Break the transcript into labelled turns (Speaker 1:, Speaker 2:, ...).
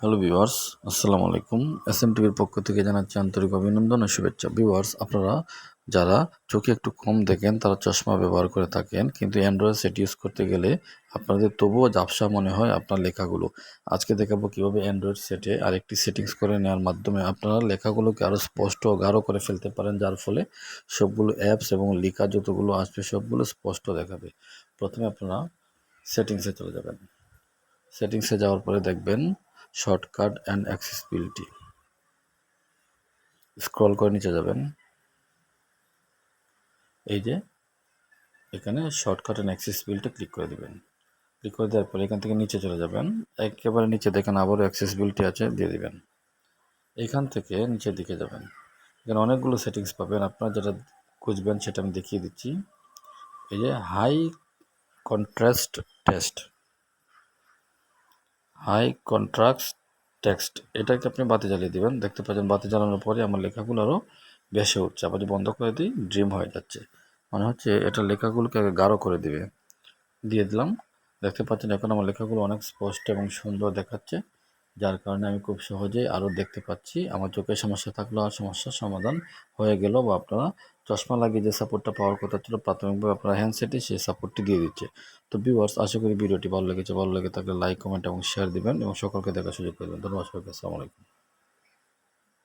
Speaker 1: Hello viewers আসসালামু আলাইকুম S M টিভির পক্ষ থেকে জানাচ্ছি আন্তরিক অভিনন্দন ও শুভেচ্ছা। ভিউয়ার্স আপনারা যারা চোখে একটু কম দেখেন, তারা চশমা ব্যবহার করে থাকেন, কিন্তু অ্যান্ড্রয়েড সেট ইউজ করতে গেলে আপনাদের তবুও ঝাপসা মনে হয় আপনার লেখাগুলো। আজকে দেখাবো কীভাবে অ্যান্ড্রয়েড সেটে আরেকটি সেটিংস করে নেওয়ার মাধ্যমে আপনারা লেখাগুলোকে আরও স্পষ্ট ও গাঢ় করে ফেলতে পারেন, যার ফলে সবগুলো অ্যাপস এবং লেখা যতগুলো আসবে সবগুলো স্পষ্ট দেখাবে। প্রথমে আপনারা সেটিংসে চলে যাবেন। সেটিংসে যাওয়ার পরে দেখবেন শর্টকাট অ্যান্ড অ্যাক্সেসিবিলিটি স্ক্রল করে নিচে যাবেন। এই যে, এখানে শর্টকাট অ্যান্ড অ্যাক্সেসিবিলিটি ক্লিক করে দেবেন। ক্লিক করে দেওয়ার পরে এখান থেকে নিচে চলে যাবেন। একেবারে নিচে দেখেন আবারও অ্যাক্সেসিবিলিটি আছে, দিয়ে দেবেন। এখান থেকে নিচের দিকে যাবেন। এখানে অনেকগুলো সেটিংস পাবেন। আপনারা যেটা খুঁজবেন সেটা আমি দেখিয়ে দিচ্ছি। এই যে high contrast test high contract text এটাকে আপনি বাতি জ্বালিয়ে দিবেন। দেখতে পাচ্ছেন বাতি জ্বালানোর পরে আমার লেখাগুলো আরও বেশি উঠছে। আবার বন্ধ করে দিই ড্রিম হয়ে যাচ্ছে। মনে হচ্ছে এটা লেখাগুলোকে আগে গাঢ় করে দিবে। দিয়ে দিলাম। দেখতে পাচ্ছেন এখন আমার লেখাগুলো অনেক স্পষ্ট এবং সুন্দর দেখাচ্ছে। যার কারণে আমি খুব সহজেই আরও দেখতে পাচ্ছি। আমার চোখের সমস্যা থাকলেও আর সমস্যার সমাধান হয়ে গেল বা আপনারা চশমা লাগিয়ে যে সাপোর্টটা পাওয়ার কথা ছিল, প্রাথমিকভাবে আপনারা হ্যান্ডসেটে সেই সাপোর্টটি দিয়ে দিচ্ছে। তো ভিউয়ার্স আশা করি ভিডিওটি ভালো লেগেছে। ভালো লেগে থাকলে লাইক কমেন্ট এবং শেয়ার দেবেন এবং সকলকে দেখার সুযোগ করে দেবেন। ধন্যবাদ সবাইকে। আসসালামু আলাইকুম।